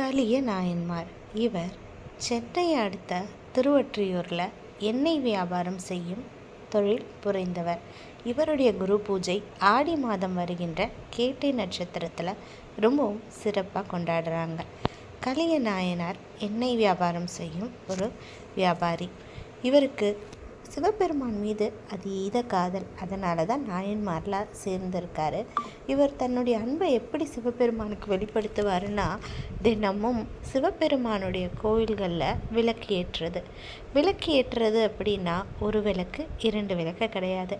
கலிய நாயன்மார் இவர் சென்னையை அடுத்த திருவொற்றியூரில் எண்ணெய் வியாபாரம் செய்யும் தொழில் புரிந்தவர். இவருடைய குரு பூஜை ஆடி மாதம் வருகின்ற கேட்டை நட்சத்திரத்தில் ரொம்பவும் சிறப்பாக கொண்டாடுறாங்க. கலிய நாயனார் எண்ணெய் வியாபாரம் செய்யும் ஒரு வியாபாரி. இவருக்கு சிவபெருமான் மீது அதீத காதல். அதனால தான் நாயன்மார்லாம் சேர்ந்திருக்காரு. இவர் தன்னுடைய அன்பை எப்படி சிவபெருமானுக்கு வெளிப்படுத்துவாருன்னா தினமும் சிவபெருமானுடைய கோவில்களில் விளக்கு ஏற்றுறது. விளக்கு ஏற்றுறது அப்படின்னா ஒரு விளக்கு இரண்டு விளக்கு கிடையாது.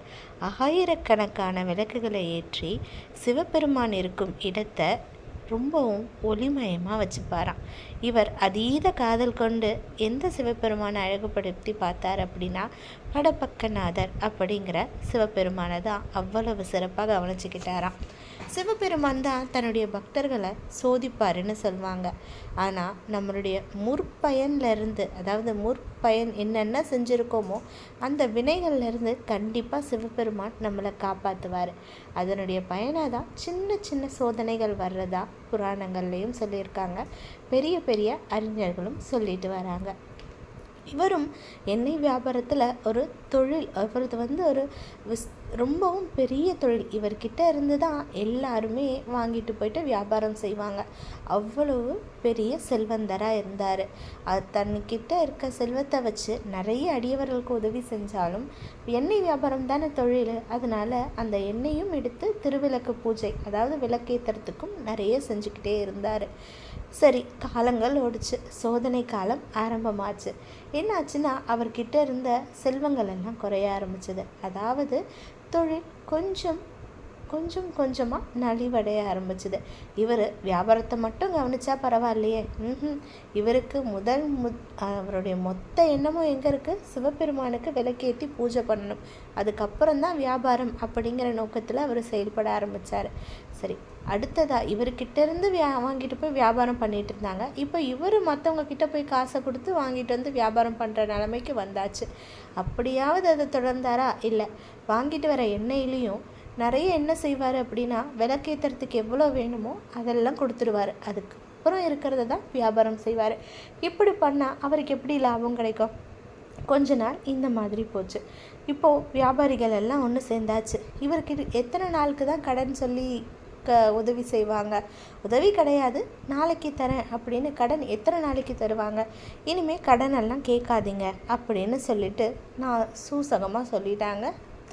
ஆயிரக்கணக்கான விளக்குகளை ஏற்றி சிவபெருமான் இருக்கும் இடத்தை ரொம்பவும் ஒளிமயமாக வச்சுப்பாராம். இவர் அதீத காதல் கொண்டு எந்த சிவபெருமானை அழகுபடுத்தி பார்த்தார் அப்படின்னா படப்பக்கநாதர் அப்படிங்கிற சிவபெருமானை தான் அவ்வளவு சிறப்பாக கவனிச்சுக்கிட்டாராம். சிவபெருமான் தான் தன்னுடைய பக்தர்களை சோதிப்பாருன்னு சொல்லுவாங்க ஆனால் நம்மளுடைய முற்பயன்லேருந்து அதாவது முற்பயன் என்னென்ன செஞ்சுருக்கோமோ அந்த வினைகள்லேருந்து கண்டிப்பாக சிவபெருமான் நம்மளை காப்பாற்றுவார் அதனுடைய பயனாக தான் சின்ன சின்ன சோதனைகள் வர்றதா புராணங்கள்லேயும் சொல்லியிருக்காங்க. பெரிய பெரிய அறிஞர்களும் சொல்லிட்டு வராங்க. இவரும் எண்ணெய் வியாபாரத்தில் ஒரு தொழில் இவரது வந்து ஒரு விஸ் ரொம்பவும் பெரிய தொழில். இவர்கிட்ட இருந்து தான் எல்லாருமே வாங்கிட்டு போயிட்டு வியாபாரம் செய்வாங்க. அவ்வளவு பெரிய செல்வந்தராக இருந்தார். அது தன்கிட்ட இருக்க செல்வத்தை வச்சு நிறைய அடியவர்களுக்கு உதவி செஞ்சாலும் எண்ணெய் வியாபாரம் தானே தொழில். அதனால் அந்த எண்ணெயும் எடுத்து திருவிளக்கு பூஜை அதாவது விளக்கேற்றுறதுக்கும் நிறைய செஞ்சுக்கிட்டே இருந்தார். சரி காலங்கள் ஓடிச்சு. சோதனை காலம் ஆரம்பமாச்சு. என்னாச்சுன்னா அவர்கிட்ட இருந்த செல்வங்கள் எல்லாம் குறைய ஆரம்பிச்சது. அதாவது தொழில் கொஞ்சம் கொஞ்சம் கொஞ்சமாக நலிவடைய ஆரம்பிச்சுது. இவர் வியாபாரத்தை மட்டும் கவனிச்சா பரவாயில்லையே. ம் இவருக்கு முதல் மு அவருடைய மொத்த எண்ணமும் எங்கே இருக்குது சிவபெருமானுக்கு விளக்கேற்றி பூஜை பண்ணணும். அதுக்கப்புறம் தான் வியாபாரம் அப்படிங்கிற நோக்கத்தில் அவர் செயல்பட ஆரம்பித்தார் சரி அடுத்ததாக இவர்கிட்ட இருந்து வியா வாங்கிட்டு போய் வியாபாரம் பண்ணிட்டு இருந்தாங்க. இப்போ இவர் மற்றவங்க கிட்ட போய் காசை கொடுத்து வாங்கிட்டு வந்து வியாபாரம் பண்ணுற நிலைமைக்கு வந்தாச்சு. அப்படியாவது அதை தொடர்ந்தாரா? இல்லை. வாங்கிட்டு வர எண்ணெயிலையும் நிறைய என்ன செய்வார் அப்படின்னா விளக்கேற்றுறதுக்கு எவ்வளோ வேணுமோ அதெல்லாம் கொடுத்துருவார். அதுக்கு அப்புறம் இருக்கிறத தான் வியாபாரம் செய்வார். இப்படி பண்ணால் அவருக்கு எப்படி லாபம் கிடைக்கும்? கொஞ்ச நாள் இந்த மாதிரி போச்சு. இப்போது வியாபாரிகள் எல்லாம் ஒன்று சேர்ந்தாச்சு. இவருக்கு எத்தனை நாளுக்கு தான் கடன் சொல்லி க உதவி செய்வாங்க. உதவி கிடையாது நாளைக்கு தரேன் அப்படின்னு கடன் எத்தனை நாளைக்கு தருவாங்க? இனிமேல் கடன் எல்லாம் கேட்காதீங்க அப்படின்னு சொல்லிட்டு நான் சூசகமாக சொல்லிட்டாங்க.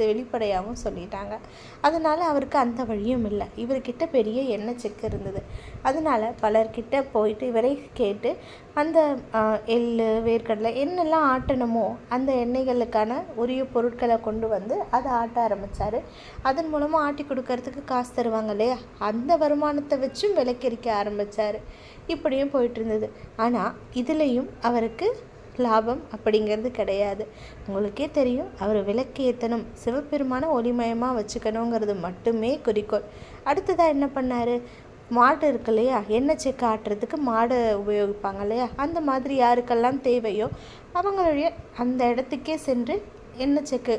வெளிப்படையாகவும் சொல்லிட்டாங்க. அதனால் அவருக்கு அந்த வழியும் இல்லை. இவர்கிட்ட பெரிய எண்ணெய் செக்கு இருந்தது. அதனால் பலர்கிட்ட போயிட்டு இவரை கேட்டு அந்த எள் வேர்க்கடலை என்னெல்லாம் ஆட்டணுமோ அந்த எண்ணெய்களுக்கான உரிய பொருட்களை கொண்டு வந்து அதை ஆட்ட ஆரம்பித்தார் அதன் மூலமாக ஆட்டி கொடுக்கறதுக்கு காசு தருவாங்க இல்லையா? அந்த வருமானத்தை வச்சும் விலைக்கரிக்க ஆரம்பித்தார் இப்படியும் போயிட்டு இருந்தது. ஆனால் இதுலேயும் அவருக்கு லாபம் அப்படிங்கிறது கிடையாது. உங்களுக்கே தெரியும் அவர் விளக்கு ஏற்றணும் சிவபெருமான ஒளிமயமாக வச்சுக்கணுங்கிறது மட்டுமே குறிக்கோள். அடுத்ததாக என்ன பண்ணார்? மாடு இருக்கு இல்லையா? எண்ணெய் செக்கு ஆட்டுறதுக்கு மாடு உபயோகிப்பாங்க இல்லையா? அந்த மாதிரி யாருக்கெல்லாம் தேவையோ அவங்களுடைய அந்த இடத்துக்கே சென்று எண்ணெய் செக்கு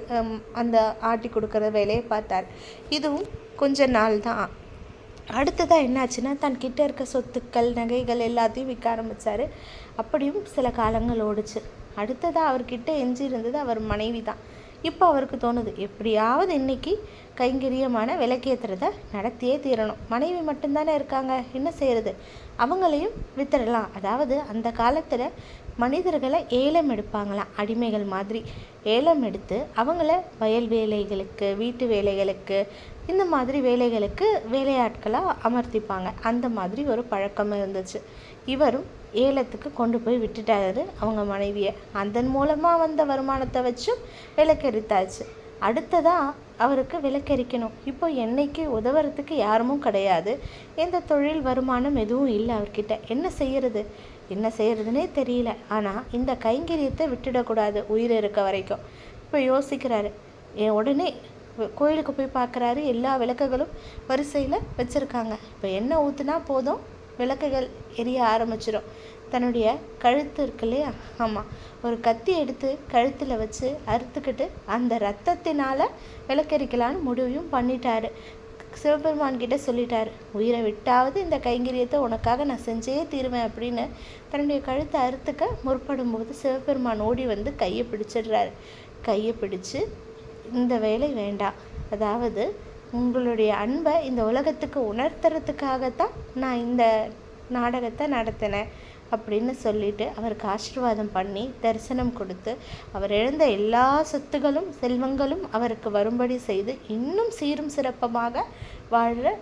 அந்த ஆட்டி கொடுக்குற வேலையை பார்த்தார். இதுவும் கொஞ்ச நாள் தான் அடுத்ததாக என்னாச்சுன்னா தன் கிட்ட இருக்க சொத்துக்கள் நகைகள் எல்லாத்தையும் விற்க ஆரம்பித்தார் அப்படியும் சில காலங்கள் ஓடிச்சு. அடுத்ததாக அவர்கிட்ட எஞ்சி இருந்தது அவர் மனைவி தான் இப்போ அவருக்கு தோணுது எப்படியாவது இன்னைக்கு கைங்கரியமான விளக்கேற்றுறத நடத்தியே தீரணும். மனைவி மட்டும்தானே இருக்காங்க என்ன செய்கிறது அவங்களையும் வித்துடலாம். அதாவது அந்த காலத்தில் மனிதர்களை ஏலம் எடுப்பாங்களாம் அடிமைகள் மாதிரி ஏலம் எடுத்து அவங்கள வயல் வேலைகளுக்கு வீட்டு வேலைகளுக்கு இந்த மாதிரி வேலைகளுக்கு வேலையாட்களாக அமர்த்திப்பாங்க. அந்த மாதிரி ஒரு பழக்கம் இருந்துச்சு. இவரும் ஏலத்துக்கு கொண்டு போய் விட்டுட்டாரு அவங்க மனைவியை. அதன் மூலமாக வந்த வருமானத்தை வச்சும் விளக்கெடுத்தாச்சு அடுத்ததாக அவருக்கு விளக்கெரிக்கணும். இப்போ என்னைக்கு உதவுறதுக்கு யாருமும் கிடையாது. எந்த தொழில் வருமானம் எதுவும் இல்லை அவர்கிட்ட. என்ன செய்யறது? என்ன செய்யறதுனே தெரியல. ஆனால் இந்த கைங்கரியத்தை விட்டுடக்கூடாது உயிர் இருக்க வரைக்கும். இப்போ யோசிக்கிறாரு. என் உடனே கோயிலுக்கு போய் பார்க்குறாரு எல்லா விளக்குகளும் வரிசையில் வச்சுருக்காங்க. இப்போ எண்ணெய் ஊற்றுனா போதும்? விளக்குகள் எரிய ஆரம்பிச்சிடும் தன்னுடைய கழுத்து இருக்கு இல்லையா? ஆமாம் ஒரு கத்தி எடுத்து கழுத்தில் வச்சு அறுத்துக்கிட்டு அந்த ரத்தத்தினால் விளக்கரிக்கலான்னு முடிவையும் பண்ணிட்டாரு. சிவபெருமான் கிட்ட சொல்லிட்டாரு உயிரை விட்டாவது இந்த கைங்கரியத்தை உனக்காக நான் செஞ்சே தீருவேன் அப்படின்னு தன்னுடைய கழுத்தை அறுத்துக்க முற்படும் போது சிவபெருமான் ஓடி வந்து கையை பிடிச்சிடுறாரு. கையை பிடிச்சு இந்த வேலை வேண்டாம். அதாவது உங்களுடைய அன்பை இந்த உலகத்துக்கு உணர்த்துறதுக்காகத்தான் நான் இந்த நாடகத்தை நடத்தினேன். அப்படின்னு சொல்லிட்டு அவருக்கு ஆசீர்வாதம் பண்ணி தரிசனம் கொடுத்து அவர் இழந்த எல்லா சொத்துகளும் செல்வங்களும் அவருக்கு வரும்படி செய்து இன்னும் சீரும் சிறப்பமாக வாழ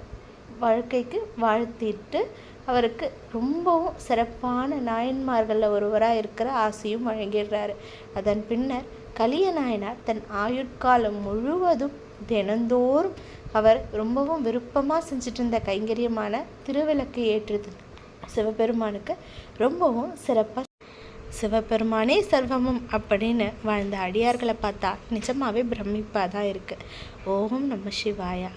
வாழ்க்கைக்கு வாழ்த்திட்டு அவருக்கு ரொம்பவும் சிறப்பான நாயன்மார்களில் ஒருவராக இருக்கிற ஆசையும் வழங்கிடுறாரு. அதன் பின்னர் கலிய நாயனார் தன் ஆயுட்காலம் முழுவதும் தினந்தோறும் அவர் ரொம்பவும் விருப்பமாக செஞ்சுட்டு இருந்த கைங்கரியமான திருவிளக்கு ஏற்றுதல் சிவபெருமானுக்கு ரொம்பவும் சிறப்பாக சிவபெருமானே சர்வமும் அப்படின்னு வாழ்ந்த அடியார்களை பார்த்தா நிஜமாவே பிரமிப்பாக தான் இருக்குது ஓம் நம்ம சிவாயா.